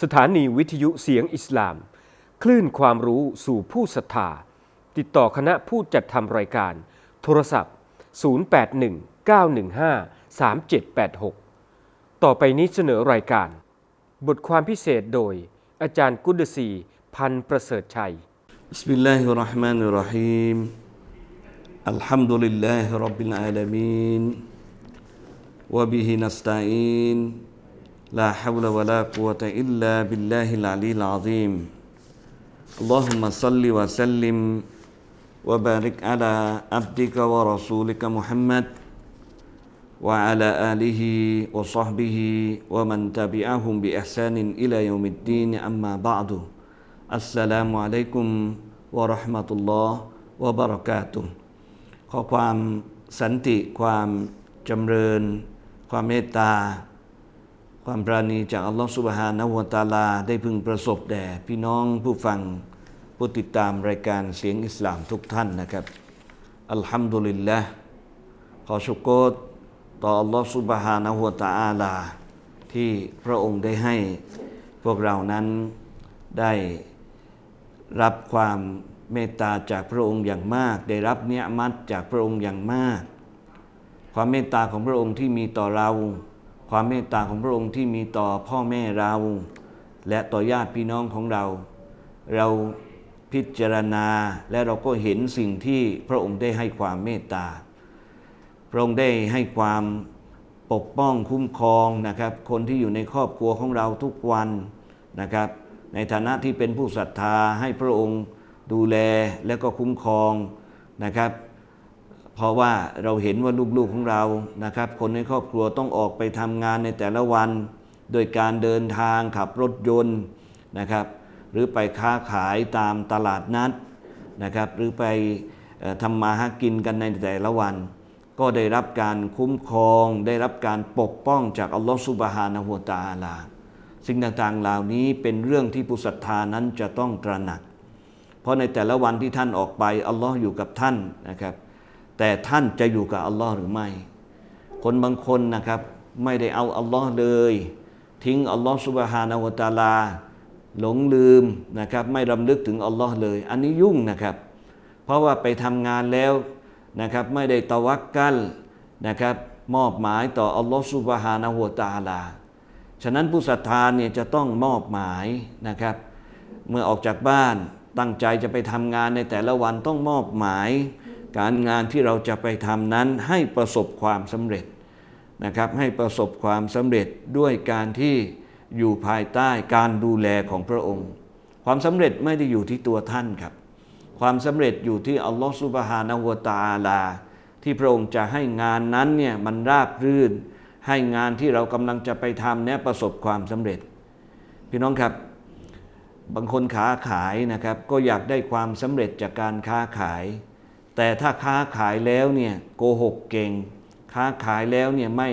สถานีวิทยุเสียงอิสลาม คลื่นความรู้สู่ผู้ศรัทธา ติดต่อคณะผู้จัดทำรายการ โทรศัพท์ 0819153786 ต่อไปนี้เสนอรายการ บทความพิเศษโดย อาจารย์กุดซีพันธ์ประเสริฐชัย بسم الله الرحمن الرحيم الحمد لله رب العالمين وبه نستعين لا حول ولا قوة إلا بالله العلي العظيم. اللهم صل وسلم وبارك على عبدك ورسولك محمد وعلى آله وصحبه ومن تبعهم بإحسان إلى يوم الدين. أما بعد السلام عليكم ورحمة الله وبركاته. ขอความสันติ ความจำเริญ ความเมตตา ความปราณีจากอัลลอฮฺสุบฮานะฮูวตาลา ได้พึงประสบแด่พี่น้องผู้ฟังผู้ติดตามรายการเสียงอิสลามทุกท่านนะครับ อัลฮัมดุลิลละขอชุกโกต่ออัลลอฮฺสุบฮานะฮูวตะอาลา ที่พระองค์ได้ให้พวกเรานั้นได้รับความเมตตาจากพระองค์อย่างมาก ได้รับเนียมัตจากพระองค์อย่างมาก ความเมตตาของพระองค์ที่มีต่อเรา ความเมตตาของพระองค์ที่มีต่อพ่อแม่เรา และต่อญาติพี่น้องของเรา เราพิจารณาและเราก็เห็นสิ่งที่พระองค์ได้ให้ความเมตตา พระองค์ได้ให้ความปกป้องคุ้มครองนะครับ คนที่อยู่ในครอบครัวของเราทุกวันนะครับ ในฐานะที่เป็นผู้ศรัทธาให้พระองค์ดูแลและก็คุ้มครองนะครับ เพราะว่าเราเห็นว่าลูกๆของเรานะครับ คนในครอบครัวต้องออกไปทำงานในแต่ละวัน โดยการเดินทางขับรถยนต์นะครับ หรือไปค้าขายตามตลาดนัดนะครับ หรือไปทำมาหากินกันในแต่ละวัน ก็ได้รับการคุ้มครอง ได้รับการปกป้องจากอัลลอฮฺสุบฮานะฮูวะตาลา สิ่งต่างๆเหล่านี้เป็นเรื่องที่ผู้ศรัทธานั้นจะต้องตระหนัก เพราะในแต่ละวันที่ท่านออกไปอัลลอฮ์อยู่กับท่านนะครับ แต่ท่านจะอยู่กับอัลลอฮ์หรือไม่ คนบางคนนะครับ ไม่ได้เอาอัลลอฮ์เลย ทิ้งอัลลอฮ์สุบฮานะฮูวตาลา หลงลืมนะครับ ไม่รำลึกถึงอัลลอฮ์เลย อันนี้ยุ่งนะครับ เพราะว่าไปทำงานแล้วนะครับ ไม่ได้ตะวักกัลนะครับ มอบหมายต่ออัลลอฮ์สุบฮานะฮูวตาลา ฉะนั้นผู้ศรัทธาเนี่ยจะต้องมอบหมายนะครับ เมื่อออกจากบ้านตั้งใจจะไปทำงานในแต่ละวันต้องมอบหมาย การงานที่เราจะไปทำนั้นให้ประสบความสำเร็จนะครับให้ประสบความสำเร็จด้วยการที่อยู่ภายใต้การดูแลของพระองค์ ความสำเร็จไม่ได้อยู่ที่ตัวท่านครับ ความสำเร็จอยู่ที่อัลลอฮฺสุบฮานะฮูวตาลา ที่พระองค์จะให้งานนั้นเนี่ยมันราบรื่น ให้งานที่เรากำลังจะไปทำเนี่ยประสบความสำเร็จ พี่น้องครับ บางคนค้าขายนะครับก็อยากได้ความสำเร็จจากการค้าขาย แต่ถ้าค้าขายแล้วเนี่ยโกหกเก่ง ค้าขายแล้วเนี่ยไม่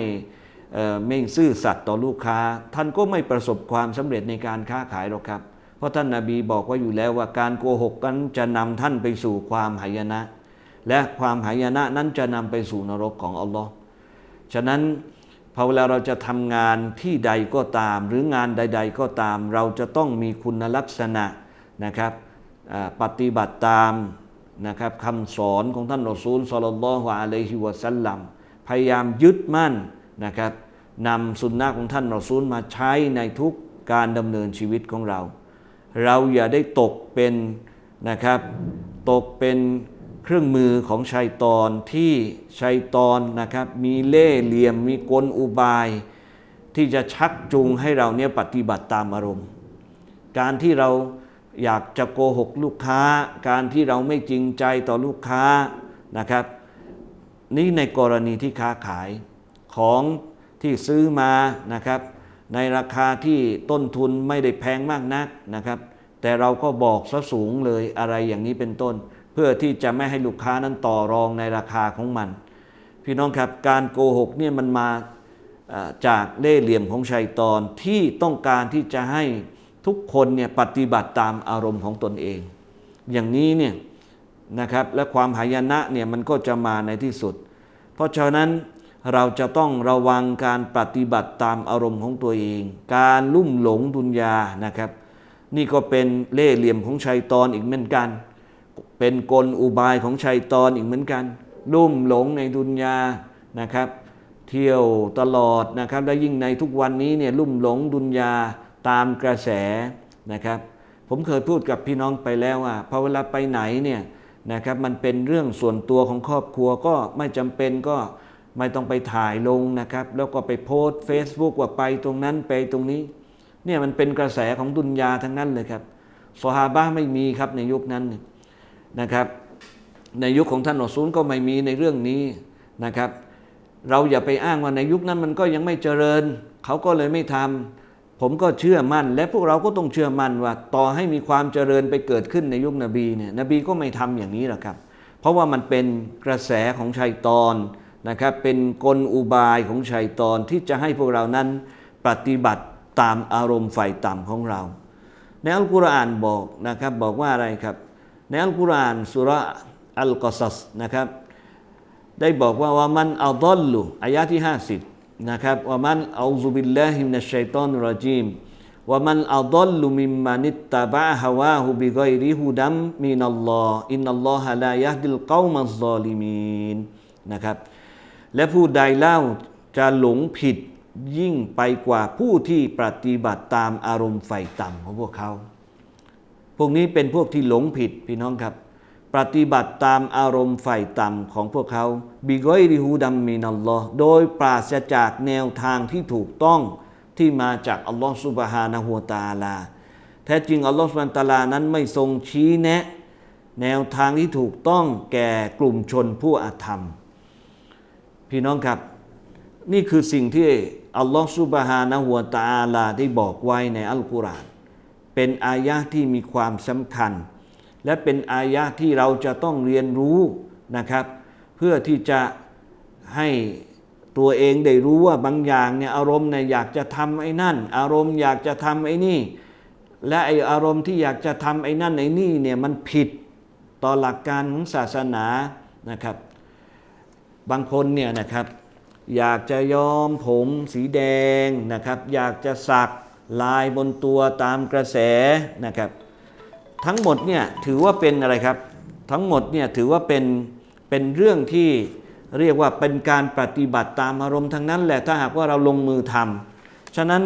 เอ่อไม่ซื่อสัตย์ต่อลูกค้า ท่านก็ไม่ประสบความสำเร็จในการค้าขายหรอกครับ เพราะท่านนาบีบอกว่าอยู่แล้วว่าการโกหกนั้นจะนำท่านไปสู่ความหายนะ และความหายนะนั้นจะนำไปสู่นรกของอัลลอฮ์ฉะนั้นพอเวลาเราจะทำงานที่ใดก็ตาม หรืองานใด ๆ ก็ตาม เราจะต้องมีคุณลักษณะนะครับปฏิบัติตาม นะครับคำสอนของท่านรอซูลสลลัลลอฮุอะลัยฮิวะสัลลัมพยายามยึดมั่นนะครับนำสุนนะของท่านรอซูลมาใช้ในทุกการดำเนินชีวิตของเรา เราอย่าได้ตกเป็นนะครับ ตกเป็นเครื่องมือของชัยตอนที่ชัยตอนนะครับ มีเล่เหลี่ยมมีกลอุบาย ที่จะชักจูงให้เราเนี่ยปฏิบัติตามอารมณ์ การที่เรา อยากจะโกหกลูกค้า การที่เราไม่จริงใจต่อลูกค้านะครับ นี่ในกรณีที่ค้าขายของที่ซื้อมานะครับ ในราคาที่ต้นทุนไม่ได้แพงมากนักนะครับ แต่เราก็บอกซะสูงเลยอะไรอย่างนี้เป็นต้น เพื่อที่จะไม่ให้ลูกค้านั้นต่อรองในราคาของมัน พี่น้องครับการโกหกเนี่ยมันมาจากเล่ห์เหลี่ยมของชัยตอนที่ต้องการที่จะให้ ทุกคนเนี่ยปฏิบัติตามอารมณ์ของตนเอง อย่างนี้เนี่ยนะครับและความหายนะเนี่ยมันก็จะมาในที่สุด เพราะฉะนั้นเราจะต้องระวังการปฏิบัติตามอารมณ์ของตัวเอง การลุ่มหลงดุนยานะครับ นี่ก็เป็นเล่เหลี่ยมของชัยตอนอีกเหมือนกัน เป็นกลอุบายของชัยตอนอีกเหมือนกัน ลุ่มหลงในดุนยานะครับ เที่ยวตลอดนะครับและยิ่งในทุกวันนี้เนี่ยลุ่มหลงดุนยา ตามกระแสนะครับ ผมเคยพูดกับพี่น้องไปแล้วว่าพอเวลาไปไหนเนี่ยนะครับมันเป็นเรื่องส่วนตัวของครอบครัวก็ไม่จำเป็นก็ไม่ต้องไปถ่ายลงนะครับ แล้วก็ไปโพสต์ Facebook ว่าไปตรงนั้นไปตรงนี้เนี่ยมันเป็นกระแสของดุนยาทั้งนั้นเลยครับสฮาบะไม่มีครับในยุคนั้นนะครับ ในยุคของท่านอซูลก็ไม่มีในเรื่องนี้นะครับ เราอย่าไปอ้างว่าในยุคนั้นมันก็ยังไม่เจริญ เขาก็เลยไม่ทำ ผมก็เชื่อมั่น และพวกเราก็ต้องเชื่อมั่นว่า ต่อให้มีความเจริญไปเกิดขึ้นในยุคนบีเนี่ยนบีก็ไม่ทำอย่างนี้หรอกครับ เพราะว่ามันเป็นกระแสของชัยตอนนะครับเป็นกลอุบายของชัยตอนที่จะให้พวกเรานั้นปฏิบัติตามอารมณ์ไฟต่ำของเรา ในอัลกุรอานบอกนะครับบอกว่าอะไรครับในอัลกุรอานสุระอัลกอซัสนะครับได้บอกว่าว่ามันอัลดอลลุอายะที่ 50 นะครับว่ามันอัลซุบิลลาฮิมินัชชัยตอนรจีมว่ามันอัลดอลลุมิมมานิตตะบะฮาวาฮูบิกอยริฮูดัมมินัลลอฮ์อินนัลลอฮะลายะดิลกอมัซซอลิมีนนะครับและผู้ใดเล่าจะหลงผิดยิ่งไปกว่าผู้ที่ปฏิบัติตามอารมณ์ไฟต่ำของพวกเขา พวกนี้เป็นพวกที่หลงผิดพี่น้องครับ ปฏิบัติตามอารมณ์ไฟต่ำของพวกเขาบิกอยริฮูดัมมินัลลอฮ์โดยปราศจากแนวทางที่ถูกต้องที่มาจากอัลลอฮ์ซุบฮานะฮูวตาลา แท้จริงอัลลอฮ์ซุบฮานะตาลานั้นไม่ทรงชี้แนะ แนวทางที่ถูกต้องแก่กลุ่มชนผู้อาธรรม พี่น้องครับ นี่คือสิ่งที่อัลลอฮ์ซุบฮานะฮูวตาลาได้บอกไว้ในอัลกุรอานเป็นอายะที่มีความสำคัญ และเป็นอายะที่เราจะต้องเรียนรู้นะครับ เพื่อที่จะให้ตัวเองได้รู้ว่าบางอย่างเนี่ยอารมณ์เนี่ยอยากจะทำไอ้นั่น อารมณ์อยากจะทำไอ้นี่ และไอ้อารมณ์ที่อยากจะทำไอ้นั่นไอ้นี่เนี่ยมันผิดต่อหลักการของศาสนานะครับ บางคนเนี่ยนะครับอยากจะย้อมผมสีแดงนะครับ อยากจะสักลายบนตัวตามกระแสนะครับ ทั้งหมดเนี่ยถือว่าเป็นอะไรครับ ทั้งหมดเนี่ยถือว่าเป็นเป็นเรื่องที่เรียกว่าเป็นการปฏิบัติตามอารมณ์ทั้งนั้นแหละถ้าหากว่าเราลงมือทำฉะนั้น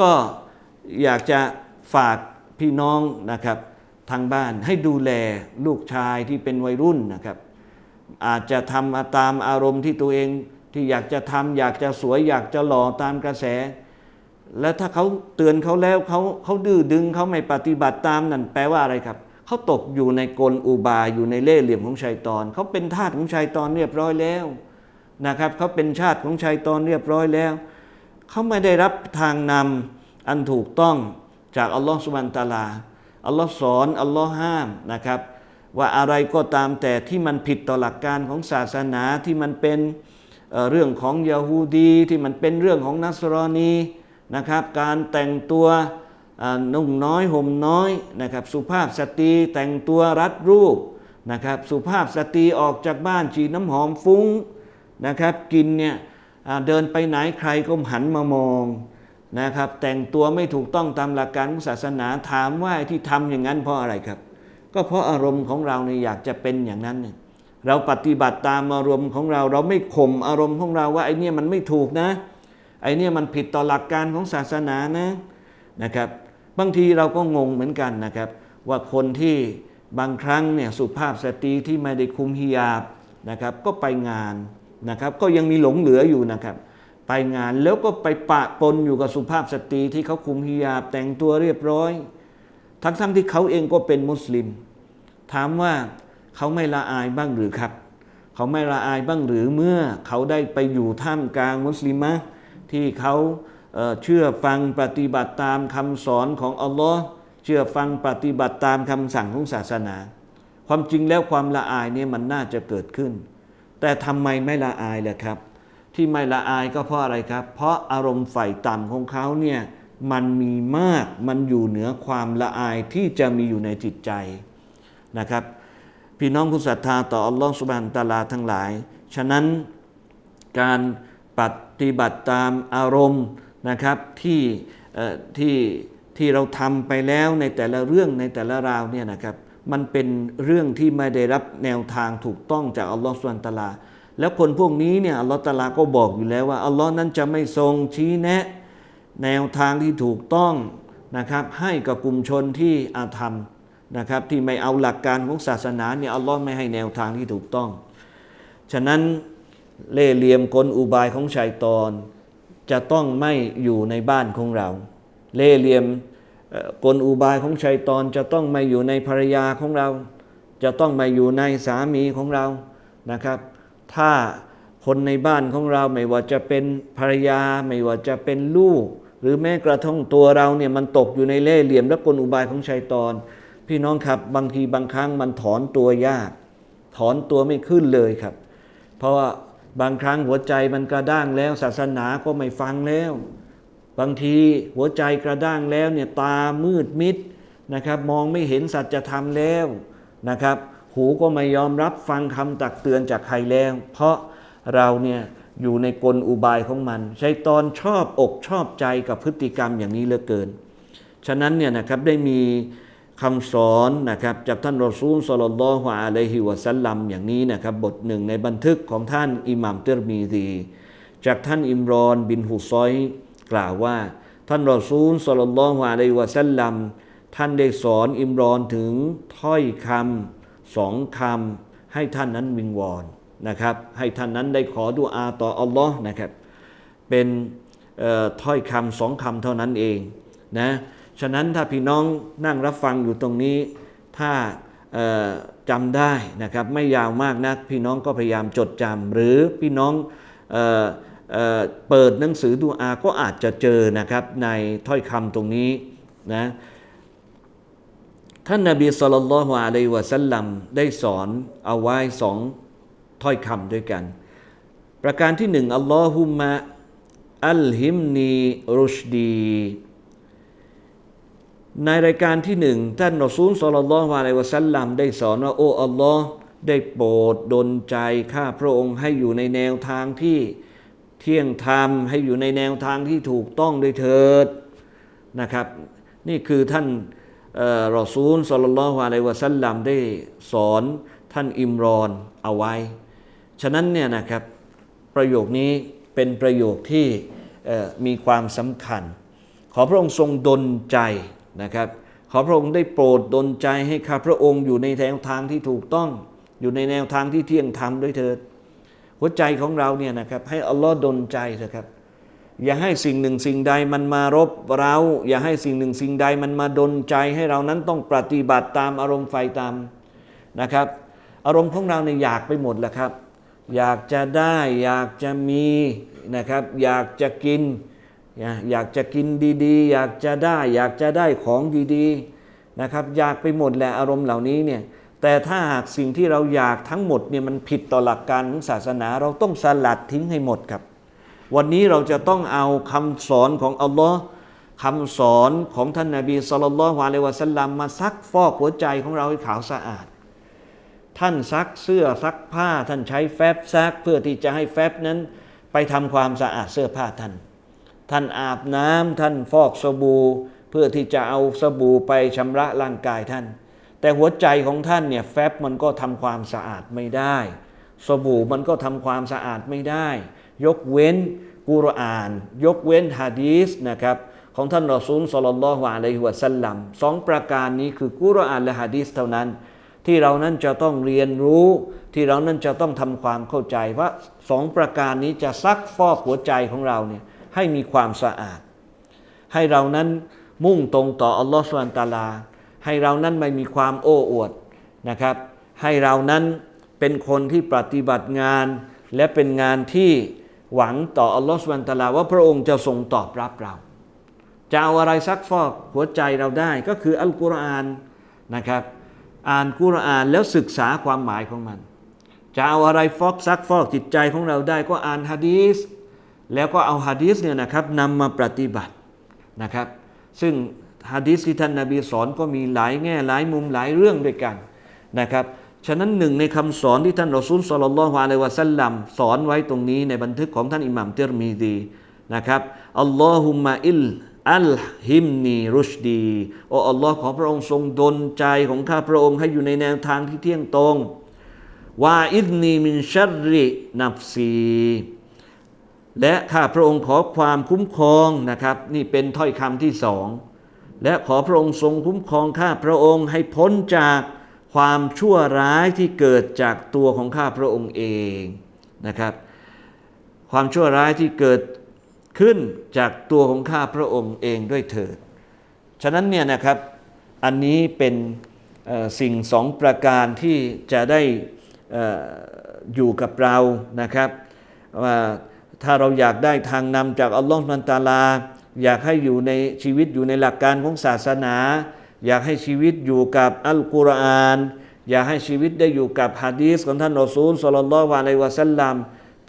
ก็อยากจะฝากพี่น้องนะครับทางบ้านให้ดูแลลูกชายที่เป็นวัยรุ่นนะครับ อาจจะทำตามอารมณ์ที่ตัวเองที่อยากจะทำอยากจะสวยอยากจะหล่อตามกระแส แล้วถ้าเขาเตือนเขาแล้วเขาเขาดื้อดึงเขาไม่ปฏิบัติตามนั่นแปลว่าอะไรครับเขาตกอยู่ในกลอุบายอยู่ในเล่ห์เหลี่ยมของชัยตอนเขาเป็นทาสของชัยตอนเรียบร้อยแล้วนะครับเขาเป็นชาติของชัยตอนเรียบร้อยแล้วเขาไม่ได้รับทางนำอันถูกต้องจากอัลลอฮฺสุบานตะลาอัลลอฮ์สอนอัลลอฮ์ห้ามนะครับ ว่าอะไรก็ตามแต่ที่มันผิดต่อหลักการของศาสนาที่มันเป็นเอ่อเรื่องของยาฮูดี ที่มันเป็นเรื่องของนัสรอนี นะครับ การแต่งตัวนุ่งน้อยห่มน้อยนะครับ สุภาพสตรีแต่งตัวรัดรูปนะครับ สุภาพสตรีออกจากบ้านฉีดน้ำหอมฟุ้งนะครับ กินเนี่ยเดินไปไหนใครก็หันมามองนะครับ แต่งตัวไม่ถูกต้องตามหลักการของศาสนาถามว่าที่ทำอย่างนั้นเพราะอะไรครับ ก็เพราะอารมณ์ของเราเนี่ยอยากจะเป็นอย่างนั้นเนี่ยเราปฏิบัติตามอารมณ์ของเรา เราไม่ข่มอารมณ์ของเราว่าไอ้เนี่ยมันไม่ถูกนะ ไอ้เนี่ยมันผิดต่อหลักการของศาสนานะนะครับ บางทีเราก็งงเหมือนกันนะครับ ว่าคนที่บางครั้งเนี่ยสุภาพสตรีที่ไม่ได้คุมฮิญาบนะครับ ก็ไปงานนะครับ ก็ยังมีหลงเหลืออยู่นะครับ ไปงานแล้วก็ไปปะปนอยู่กับสุภาพสตรีที่เขาคุมฮิญาบแต่งตัวเรียบร้อย ทั้งๆทที่เขาเองก็เป็นมุสลิม ถามว่าเขาไม่ละอายบ้างหรือครับ เขาไม่ละอายบ้างหรือเมื่อเขาได้ไปอยู่ท่ามกลางมุสลิมะ ที่เขาเชื่อฟังปฏิบัติตามคำสอนของอัลลอฮ์เชื่อฟังปฏิบัติตามคำสั่งของศาสนา ความจริงแล้วความละอายเนี่ยมันน่าจะเกิดขึ้น แต่ทำไมไม่ละอายล่ะครับ ที่ไม่ละอายก็เพราะอะไรครับ เพราะอารมณ์ฝ่ายต่ำของเขาเนี่ยมันมีมากมันอยู่เหนือความละอายที่จะมีอยู่ในจิตใจนะครับ พี่น้องผู้ศรัทธาต่ออัลลอฮฺสุบานตาลาทั้งหลาย ฉะนั้นการ ปฏิบัติตามอารมณ์นะครับที่ที่ที่เราทำไปแล้วในแต่ละเรื่องในแต่ละราวเนี่ยนะครับมันเป็นเรื่องที่ไม่ได้รับแนวทางถูกต้องจากอัลลอฮฺสุลตาราแล้วคนพวกนี้เนี่ยอัลลอฮฺตาลาก็บอกอยู่แล้วว่าอัลลอฮ์นั้นจะไม่ทรงชี้แนะ แนวทางที่ถูกต้องนะครับให้กับกลุ่มชนที่อาธรรมนะครับที่ไม่เอาหลักการของศาสนาเนี่ยอัลลอฮ์ไม่ให้แนวทางที่ถูกต้อง ฉะนั้น เล่เหลี่ยมกลอุบายของชัยตอน จะต้องไม่อยู่ในบ้านของเรา เล่เหลี่ยมเอ่อกลอุบายของชัยตอน จะต้องไม่อยู่ในภรรยาของเรา จะต้องไม่อยู่ในสามีของเรานะครับ ถ้าคนในบ้านของเราไม่ว่าจะเป็นภรรยา ไม่ว่าจะเป็นลูก หรือแม้กระทั่งตัวเราเนี่ยมันตกอยู่ในเล่เหลี่ยมและกลอุบายของชัยตอน พี่น้องครับบางทีบางครั้งมันถอนตัวยาก ถอนตัวไม่ขึ้นเลยครับ เพราะว่า บางครั้งหัวใจมันกระด้างแล้วศาสนาก็ไม่ฟังแล้ว บางทีหัวใจกระด้างแล้วเนี่ยตามืดมิดนะครับ มองไม่เห็นสัจธรรมแล้วนะครับ หูก็ไม่ยอมรับฟังคำตักเตือนจากใครแล้ว เพราะเราเนี่ยอยู่ในกลอุบายของมันชัยตอนชอบอกชอบใจกับพฤติกรรมอย่างนี้เหลือเกิน ฉะนั้นเนี่ยนะครับได้มี คำสอนนะครับจากท่านรอซูลสลลลอฮุอะลัยฮิวะสัลลัมอย่างนี้นะครับบทหนึ่งในบันทึกของท่านอิหม่ามเติรมีซีจากท่านอิมรอนบินฮุซอยกล่าวว่า ท่านรอซูลสลลลอฮุอะลัยฮิวะสัลลัมท่านได้สอนอิมรอนถึงถ้อยคำสองคำให้ท่านนั้นวิงวอนนะครับ ให้ท่านนั้นได้ขอดุอาต่ออัลลอฮ์นะครับ เป็นถ้อยคำสองคำเท่านั้นเองนะ ฉะนั้นถ้าพี่น้องนั่งรับฟังอยู่ตรงนี้ ถ้าจำได้นะครับไม่ยาวมากนะพี่น้องก็พยายามจดจำหรือพี่น้องเออเออเปิดหนังสือดูอาก็อาจจะเจอนะครับในถ้อยคำตรงนี้นะท่านนบีสุลต่านละฮ์อะลัยฮิวะสัลลัมได้สอนเอาไว้สองถ้อยคำด้วยกัน ประการที่หนึ่งอัลลอฮุมะอัลฮิมนีรุชดี ในรายการที่หนึ่งท่านรอซูลสลลัลลอฮุอะลัยวะสัลลัมได้สอนว่าโอ้อัลลอฮ์ได้โปรดดลใจข้าพระองค์ให้อยู่ในแนวทางที่เที่ยงธรรมให้อยู่ในแนวทางที่ถูกต้องด้วยเถิดนะครับ นี่คือท่านเอ่อรอซูลสลลัลลอฮุอะลัยวะสัลลัมได้สอนท่านอิมรอนเอาไว้ ฉะนั้นเนี่ยนะครับประโยคนี้เป็นประโยคที่มีความสำคัญ ขอพระองค์ทรงดลใจ นะครับ ขอพระองค์ได้โปรดดลใจให้ข้าพระองค์อยู่ในแนวทางที่ถูกต้อง อยู่ในแนวทางที่เที่ยงธรรมด้วยเถิด หัวใจของเราเนี่ยนะครับให้อัลลอฮ์ดลใจเถอะครับ อย่าให้สิ่งหนึ่งสิ่งใดมันมารบเรา อย่าให้สิ่งหนึ่งสิ่งใดมันมาดลใจให้เรานั้นต้องปฏิบัติตามอารมณ์ไฟตามนะครับ อารมณ์ของเราเนี่ยอยากไปหมดแหละครับ อยากจะได้อยากจะมีนะครับ อยากจะกิน อยากจะกินดีๆ อยากจะได้ อยากจะได้ของดีๆนะครับ อยากไปหมดแหละอารมณ์เหล่านี้เนี่ยแต่ถ้าหากสิ่งที่เราอยากทั้งหมดเนี่ยมันผิดต่อหลักการของศาสนา เราต้องสลัดทิ้งให้หมดครับ วันนี้เราจะต้องเอาคำสอนของอัลลอฮ์คำสอนของท่านนาบีสุลต่านละฮ์อะลัยวะสัลลัมมาซักฟอกหัวใจของเราให้ขาวสะอาด ท่านซักเสื้อซักผ้าท่านใช้แฟบซักเพื่อที่จะให้แฟบนั้นไปทำความสะอาดเสื้อผ้าท่าน ท่านอาบน้ำท่านฟอกสบู่เพื่อที่จะเอาสบู่ไปชำระร่างกายท่าน แต่หัวใจของท่านเนี่ยแฟบมันก็ทำความสะอาดไม่ได้ สบู่มันก็ทำความสะอาดไม่ได้ ยกเว้นกุรอาน ยกเว้นฮะดีสนะครับของท่านรอซูลสลลัลลอฮุอะลัยฮิวะสัลลัมสองประการนี้คือกุรอานและฮะดีสเท่านั้น ที่เรานั้นจะต้องเรียนรู้ที่เรานั้นจะต้องทำความเข้าใจว่าสองประการนี้จะซักฟอกหัวใจของเราเนี่ย ให้มีความสะอาด ให้เรานั้นมุ่งตรงต่ออัลลอฮฺสุลตาลา ให้เรานั้นไม่มีความโอ้อวดนะครับ ให้เรานั้นเป็นคนที่ปฏิบัติงาน และเป็นงานที่หวังต่ออัลลอฮฺสุลตาลาว่าพระองค์จะทรงตอบรับเรา จะเอาอะไรซักฟอกหัวใจเราได้ก็คืออัลกุรอานนะครับ อ่านกุรอานแล้วศึกษาความหมายของมัน จะเอาอะไรฟอกซักฟอกจิตใจของเราได้ก็อ่านฮะดีส แล้วก็เอาฮะดีสเนี่ยนะครับนำมาปฏิบัตินะครับ ซึ่งฮะดีสที่ท่านนาบีสอนก็มีหลายแง่หลายมุมหลายเรื่องด้วยกันนะครับฉะนั้นหนึ่งในคำสอนที่ท่านรอซูลสลลลลอฮุอะลัยฮิวะสัลลัมสอนไว้ตรงนี้ในบันทึกของท่านอิหม่ามเติรมีดีนะครับอัลลอฮุมะอิลอัลฮิมนีรุชดีโอ้อัลลอฮ์ขอพระองค์ทรงดลใจของข้าพระองค์ให้อยู่ในแนวทางที่เที่ยงตรงวาอิดนีมินชัรรินับซี และข้าพระองค์ขอความคุ้มครองนะครับ นี่เป็นถ้อยคำที่สองและขอพระองค์ทรงคุ้มครองข้าพระองค์ให้พ้นจากความชั่วร้ายที่เกิดจากตัวของข้าพระองค์เองนะครับ ความชั่วร้ายที่เกิดขึ้นจากตัวของข้าพระองค์เองด้วยเถิด ฉะนั้นเนี่ยนะครับอันนี้เป็นสิ่งสองประการที่จะได้เอ่ออยู่กับเรานะครับว่า ถ้าเราอยากได้ทางนำจากอัลลอฮฺมันตาลา อยากให้อยู่ในชีวิตอยู่ในหลักการของศาสนา อยากให้ชีวิตอยู่กับอัลกุรอาน อยากให้ชีวิตได้อยู่กับฮะดีษของท่านรอซูลสลลัลลอฮุอะลัยฮิวะสัลลัม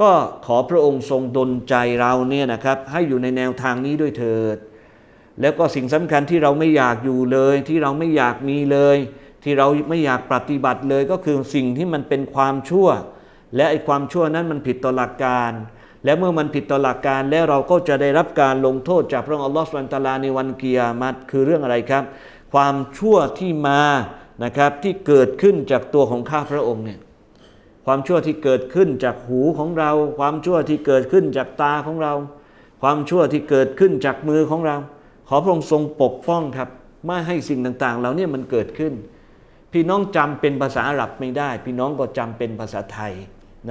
ก็ขอพระองค์ทรงดลใจเราเนี่ยนะครับ ให้อยู่ในแนวทางนี้ด้วยเถิด แล้วก็สิ่งสำคัญที่เราไม่อยากอยู่เลย ที่เราไม่อยากมีเลย ที่เราไม่อยากปฏิบัติเลยก็คือสิ่งที่มันเป็นความชั่ว และไอ้ความชั่วนั้นมันผิดต่อหลักการ และเมื่อมันผิดต่อหลักการแล้วเราก็จะได้รับการลงโทษจากพระองค์อัลลอฮฺสุบานตะลาในวันกิยามัตคือเรื่องอะไรครับ ความชั่วที่มานะครับที่เกิดขึ้นจากตัวของข้าพระองค์เนี่ยความชั่วที่เกิดขึ้นจากหูของเรา ความชั่วที่เกิดขึ้นจากตาของเรา ความชั่วที่เกิดขึ้นจากมือของเรา ขอพระองค์ทรงปกป้องครับไม่ให้สิ่งต่างๆเหล่านี้มันเกิดขึ้น พี่น้องจำเป็นภาษาอาหรับไม่ได้ พี่น้องก็จำเป็นภาษาไทย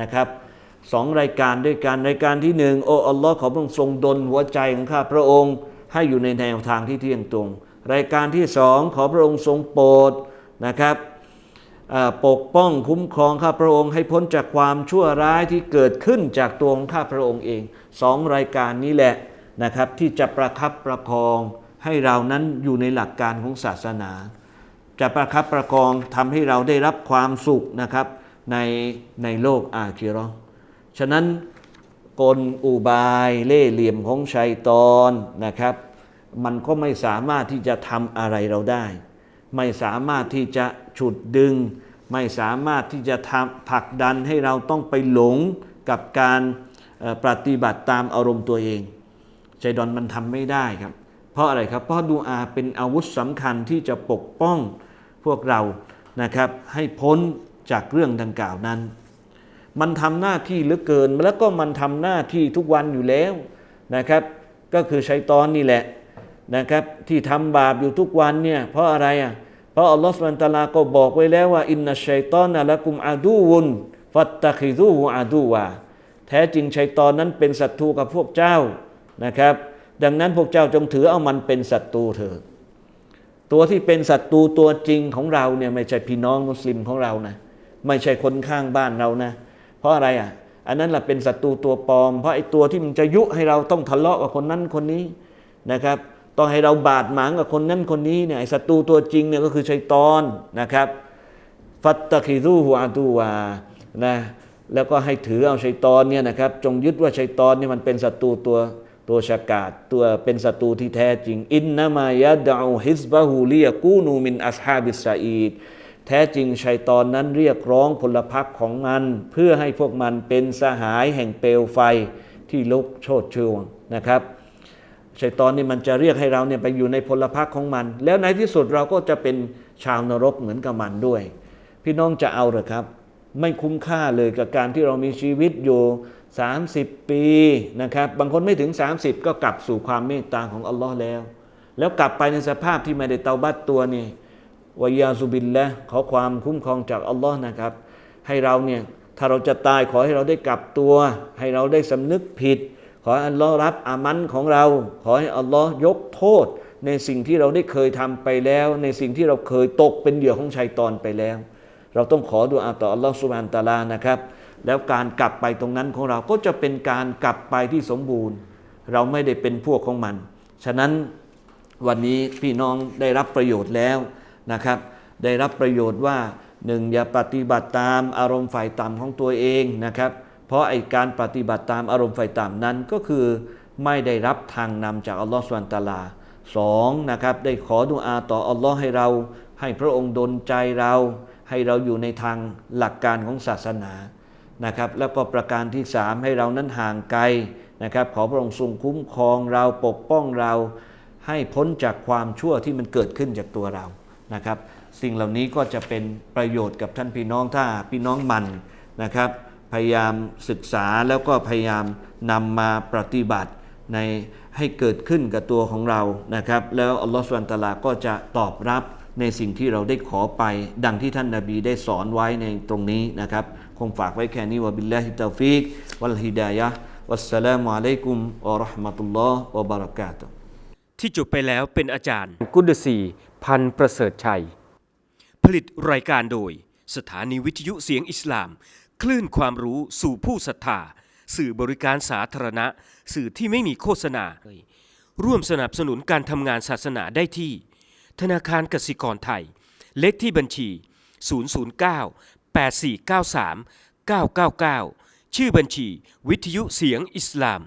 นะครับ สองรายการด้วยกันรายการที่หนึ่งโอ้อัลลอฮ์ขอพระองค์ทรงดลหัวใจของข้าพระองค์ให้อยู่ในแนวทางที่เที่ยงตรง รายการที่สองขอพระองค์ทรงโปรดนะครับปกป้องคุ้มครองข้าพระองค์ให้พ้นจากความชั่วร้ายที่เกิดขึ้นจากตัวของข้าพระองค์เองสองรายการนี้แหละนะครับที่จะประคับประคองให้เรานั้นอยู่ในหลักการของศาสนา จะประคับประคองทำให้เราได้รับความสุขนะครับในในโลกอาคิราะห์ ฉะนั้นกลอุบายเล่เหลี่ยมของชัยตอนนะครับ มันก็ไม่สามารถที่จะทำอะไรเราได้ ไม่สามารถที่จะฉุดดึง ไม่สามารถที่จะทำผลักดันให้เราต้องไปหลงกับการปฏิบัติตามอารมณ์ตัวเองชัยดอนมันทำไม่ได้ครับ เพราะอะไรครับ เพราะดูอาเป็นอาวุธสำคัญที่จะปกป้องพวกเรานะครับ ให้พ้นจากเรื่องดังกล่าวนั้น มันทำหน้าที่เหลือเกิน แล้วก็มันทำหน้าที่ทุกวันอยู่แล้วนะครับ ก็คือชัยตอนนี่แหละนะครับ ที่ทำบาปอยู่ทุกวันเนี่ยเพราะอะไรอะเพราะอัลลอฮฺสุบานตะลาก็บอกไว้แล้วว่าอินนัชชัยตอนนะละกุมอาดูวุนฟัตตะคิดูอาดูวาแท้จริงชัยตอนนั้นเป็นศัตรูกับพวกเจ้านะครับ ดังนั้นพวกเจ้าจงถือเอามันเป็นศัตรูเถิดตัวที่เป็นศัตรูตัวจริงของเราเนี่ยไม่ใช่พี่น้องมุสลิมของเรานะไม่ใช่คนข้างบ้านเรานะ เพราะอะไรอะ อันนั้นแหละเป็นศัตรูตัวปลอม เพราะไอ้ตัวที่มันจะยุให้เราต้องทะเลาะกับคนนั้นคนนี้นะครับต้องให้เราบาดหมางกับคนนั้นคนนี้เนี่ยศัตรูตัวจริงเนี่ยก็คือชัยตอนนะครับ ฟัตตะคิรูฮูอาดูวานะแล้วก็ให้ถือเอาชัยตอนเนี่ยนะครับ จงยึดว่าชัยตอนเนี่ยมันเป็นศัตรูตัวตัวฉกาจตัวเป็นศัตรูที่แท้จริง อินนามายะดาฮิสบะฮูลียกูนูมินอัสฮาบิสซาอีด แท้จริงชัยตอนนั้นเรียกร้องพลพรรคของมัน เพื่อให้พวกมันเป็นสหายแห่งเปลวไฟที่ลุกโชดช่วงนะครับชัยตอนนี่มันจะเรียกให้เราเนี่ยไปอยู่ในพลพรรคของมัน แล้วในที่สุดเราก็จะเป็นชาวนรกเหมือนกับมันด้วย พี่น้องจะเอาหรือครับ ไม่คุ้มค่าเลยกับการที่เรามีชีวิตอยู่ 30 ปีนะครับบางคนไม่ถึง 30 ก็กลับสู่ความเมตตาของอัลลอฮ์แล้ว แล้วกลับไปในสภาพที่ไม่ได้เตาบัตตัวนี่ วายาซุบินและขอความคุ้มครองจากอัลลอฮ์นะครับ ให้เราเนี่ยถ้าเราจะตายขอให้เราได้กลับตัว ให้เราได้สำนึกผิด ขอให้อัลลอฮ์รับอามันของเรา ขอให้อัลลอฮ์ยกโทษ ในสิ่งที่เราได้เคยทำไปแล้ว ในสิ่งที่เราเคยตกเป็นเหยื่อของชัยตอนไปแล้ว เราต้องขอดุอาต่ออัลลอฮ์สุบานตาลานะครับ แล้วการกลับไปตรงนั้นของเราก็จะเป็นการกลับไปที่สมบูรณ์ เราไม่ได้เป็นพวกของมัน ฉะนั้นวันนี้พี่น้องได้รับประโยชน์แล้ว นะครับ ได้รับประโยชน์ว่าหนึ่งอย่าปฏิบัติตามอารมณ์ฝ่ายต่ำของตัวเองนะครับ เพราะไอการปฏิบัติตามอารมณ์ฝ่ายต่ำนั้นก็คือไม่ได้รับทางนำจากอัลลอฮฺสุบานตาลาสองนะครับได้ขอดุอาต่ออัลลอฮ์ให้เรา ให้พระองค์ดลใจเรา ให้เราอยู่ในทางหลักการของศาสนานะครับ แล้วก็ประการที่สามให้เรานั้นห่างไกลนะครับ ขอพระองค์ทรงคุ้มครองเราปกป้องเรา ให้พ้นจากความชั่วที่มันเกิดขึ้นจากตัวเรา นะครับ สิ่งเหล่านี้ก็จะเป็นประโยชน์กับท่านพี่น้องถ้าพี่น้องมันนะครับ พยายามศึกษาแล้วก็พยายามนำมาปฏิบัติในให้เกิดขึ้นกับตัวของเรานะครับ แล้วอัลลอฮฺสุลตาลาก็จะตอบรับในสิ่งที่เราได้ขอไป ดังที่ท่านนาบีได้สอนไว้ในตรงนี้นะครับ คงฝากไว้แค่นี้วะบิลลาฮิตาฟิกวัลฮิดายะวัสสลามุอะลัยกุมวะเราะห์มะตุลลอฮ์วะบะเราะกาตุฮ์ ที่จบไปแล้วเป็นอาจารย์ กุดสีพันประเสริฐชัย ผลิตรายการโดย สถานีวิทยุเสียงอิสลาม คลื่นความรู้สู่ผู้ศรัทธา สื่อบริการสาธารณะ สื่อที่ไม่มีโฆษณา ร่วมสนับสนุนการทำงานศาสนาได้ที่ ธนาคารกสิกรไทย เลขที่บัญชี 009 8493 999 ชื่อบัญชี วิทยุเสียงอิสลาม